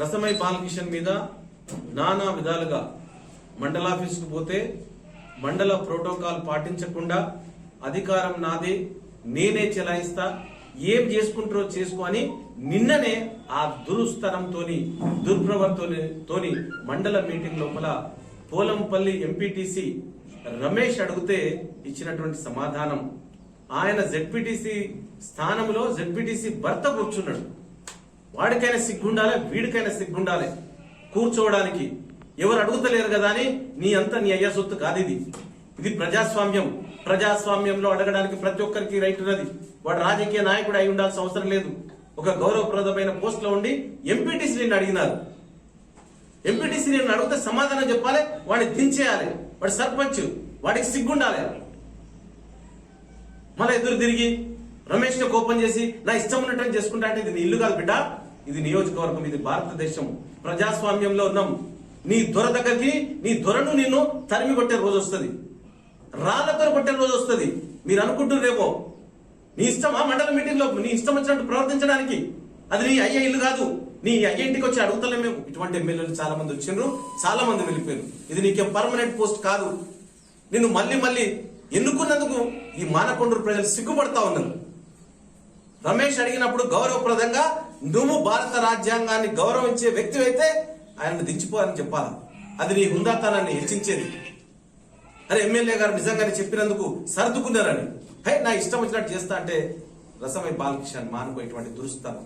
రసమై బాలకిషన్ మీద నానా విధాలుగా మండలాఫీస్కు పోతే మండల ప్రోటోకాల్ పాటించకుండా అధికారం నాదే నేనే చెలాయిస్తా ఏం చేసుకుంటారో చేసుకోని నిన్ననే ఆ దురుస్తరంతోని దుర్ప్రవర్తోని తోని మండల మీటింగ్ లోపల పోలంపల్లి ఎంపీటీసీ రమేష్ అడిగితే ఇచ్చినటువంటి సమాధానం. ఆయన జెడ్పీటీసీ స్థానంలో జెడ్పీటీసీ భర్త కూర్చున్నాడు. వాడికైనా సిగ్గుండాలి వీడికైనా సిగ్గుండాలి. కూర్చోవడానికి ఎవరు అడుగుతలేరు కదా అని నీ అంత నీ అయ్యా సొత్తు కాదు ఇది. ఇది ప్రజాస్వామ్యం. ప్రజాస్వామ్యంలో అడగడానికి ప్రతి ఒక్కరికి రైట్ ఉన్నది. వాడు రాజకీయ నాయకుడు అయి ఉండాల్సిన అవసరం లేదు. ఒక గౌరవప్రదమైన పోస్ట్లో ఉండి ఎంపీటీసీ నేను అడిగినారు. ఎంపీటీసీ నిన్ను అడిగితే సమాధానం చెప్పాలి వాడిని దించేయాలి. వాడి సర్పంచ్ వాడికి సిగ్గుండాలి. మళ్ళీ ఎదురు తిరిగి రమేష్ కోపం చేసి నా ఇష్టం ఉన్నట్టు చేసుకుంటా అంటే ఇది ఇల్లు కాదు బిడ్డ. ఇది నియోజకవర్గం ఇది భారతదేశం. ప్రజాస్వామ్యంలో ఉన్నాం. నీ దొర దగ్గరికి నీ దొరను నిన్ను తరిమి కొట్టే రోజు వస్తుంది. రాళ్ళతో కొట్టే రోజు వస్తుంది. మీరు అనుకుంటున్నారేమో నీ ఇష్టం ఆ మండల మీటింగ్లో నీ ఇష్టం వచ్చినట్టు ప్రవర్తించడానికి. అది నీ అయ్యే ఇల్లు కాదు. నీ అయ్యే ఇంటికి వచ్చి అడుగుతలే మేము. ఇటువంటి ఎమ్మెల్యేలు చాలా మంది వచ్చిండ్రు. చాలా మంది వెళ్ళిపోయారు. ఇది నీకేం పర్మనెంట్ పోస్ట్ కాదు. నిన్ను మళ్ళీ మళ్ళీ ఎన్నుకున్నందుకు ఈ మానకొండూరు ప్రజలు సిగ్గుపడతా ఉన్నారు. రమేష్ అడిగినప్పుడు గౌరవప్రదంగా నువ్వు భారత రాజ్యాంగాన్ని గౌరవించే వ్యక్తి అయితే ఆయనను దించిపోవాలని చెప్పాలి? అది నీ హుందాతనాన్ని హెచ్చించేది. అరే ఎమ్మెల్యే గారు నిజంగానే చెప్పినందుకు సర్దుకున్నారని. హే నా ఇష్టం వచ్చినట్టు చేస్తా అంటే రసమై బాలకృష్ణ మానుకోటువంటి దురుస్తాను.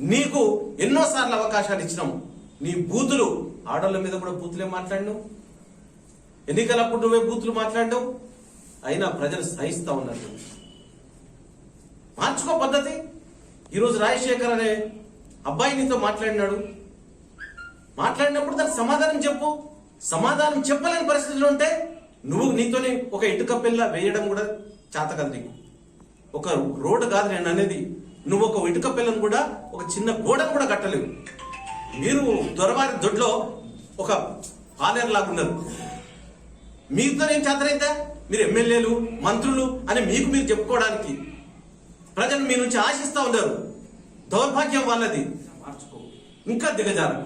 నీకు ఎన్నోసార్లు అవకాశాలు ఇచ్చినాం. నీ బూతులు ఆడోళ్ళ మీద కూడా బూతులే మాట్లాడినావు. ఎన్నికలప్పుడు నువ్వే బూతులు మాట్లాడడం అయినా ప్రజలు సహిస్తా ఉన్నారు. మార్చుకో పద్ధతి. ఈరోజు రాజశేఖర్ అనే అబ్బాయి నీతో మాట్లాడినాడు. మాట్లాడినప్పుడు దానికి సమాధానం చెప్పు. సమాధానం చెప్పలేని పరిస్థితులు ఉంటే నువ్వు నీతోని ఒక ఇటుక పిల్ల వేయడం కూడా చేత కదా నీకు. ఒక రోడ్డు కాదు నేను అనేది. నువ్వు ఒక ఇటుక పిల్లను కూడా ఒక చిన్న గోడను కూడా కట్టలేవు. మీరు దొరవారి దొడ్లో ఒక పాలేరులాగా ఉన్నారు. మీతో నేను చేతనైతే? మీరు ఎమ్మెల్యేలు మంత్రులు అని మీకు మీరు చెప్పుకోవడానికి ప్రజలు మీ నుంచి ఆశిస్తూ ఉన్నారు దౌర్భాగ్యం వాళ్ళది. మార్చుకో ఇంకా దిగజారు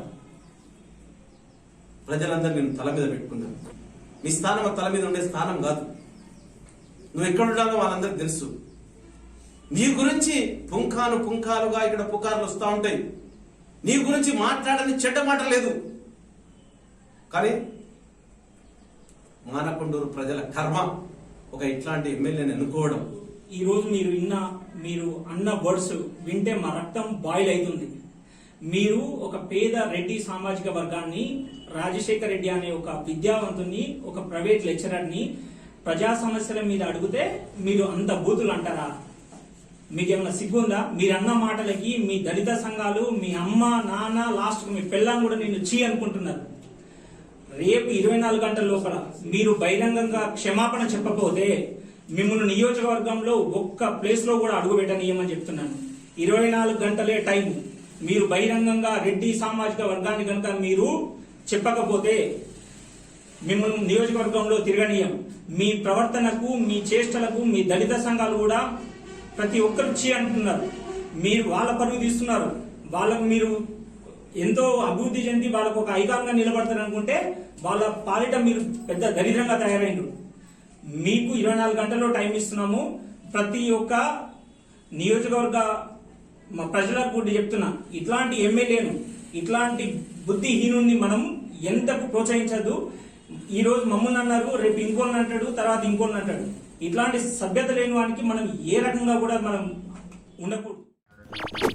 ప్రజలందరూ నేను తల మీద పెట్టుకున్నాను నీ స్థానం తల మీద ఉండే స్థానం కాదు. నువ్వు ఎక్కడ ఉండాలో వాళ్ళందరికీ తెలుసు. నీ గురించి పుంఖాను పుంఖాలుగా ఇక్కడ పుకార్లు వస్తూ ఉంటాయి. నీ గురించి మాట్లాడని చెడ్డ మాట లేదు. కానీ మానకొండూరు ప్రజల కర్మ ఒక ఇట్లాంటి ఎమ్మెల్యేని ఎన్నుకోవడం ఈ రోజు మీరు విన్న మీరు అన్న వర్డ్స్ వింటే మా రక్తం బాయిల్ అవుతుంది. మీరు ఒక పేద రెడ్డి సామాజిక వర్గాన్ని రాజశేఖర్ రెడ్డి అనే ఒక విద్యావంతుని ఒక ప్రైవేట్ లెక్చరర్ని ప్రజా సమస్యల మీద అడిగితే మీరు అంత బూతులు అంటారా? మీకేమైనా సిగ్గుందా మీరన్న మాటలకి మీ దళిత సంఘాలు మీ అమ్మ నాన్న లాస్ట్ మీ పెళ్ళాం కూడా నిన్ను చీ అనుకుంటున్నారు. రేపు ఇరవై నాలుగు గంటల లోపల మీరు బహిరంగంగా క్షమాపణ చెప్పకపోతే మిమ్మల్ని నియోజకవర్గంలో ఒక్క ప్లేస్లో కూడా అడుగు పెట్టనీయమని చెప్తున్నాను. ఇరవై నాలుగు గంటలే టైం మీరు బహిరంగంగా రెడ్డి సామాజిక వర్గాన్ని కనుక మీరు చెప్పకపోతే మిమ్మల్ని నియోజకవర్గంలో తిరగనీయం. మీ ప్రవర్తనకు మీ చేష్టలకు మీ దళిత సంఘాలు కూడా ప్రతి ఒక్కరు చీ అంటున్నారు. మీరు వాళ్ళ పరుగు తీస్తున్నారు. వాళ్ళకు మీరు ఎంతో అభివృద్ధి చెంది వాళ్ళకు ఒక ఐకాన్గా నిలబడతారు అనుకుంటే వాళ్ళ పాలిట మీరు పెద్ద దరిద్రంగా తయారైండ్రు. మీకు ఇరవై నాలుగు గంటల్లో టైం ఇస్తున్నాము. ప్రతి ఒక్క నియోజకవర్గ ప్రజలకు కూడా చెప్తున్నా ఇట్లాంటి ఎమ్మెల్యేను ఇట్లాంటి బుద్ధిహీనుని మనం ఎంతకు ప్రోత్సహించద్దు. ఈ రోజు మమ్మల్ని అన్నారు రేపు ఇంకోని అంటాడు తర్వాత ఇంకోని అంటాడు. ఇట్లాంటి సభ్యత లేని వానికి మనం ఏ రకంగా కూడా మనం ఉండకూడదు.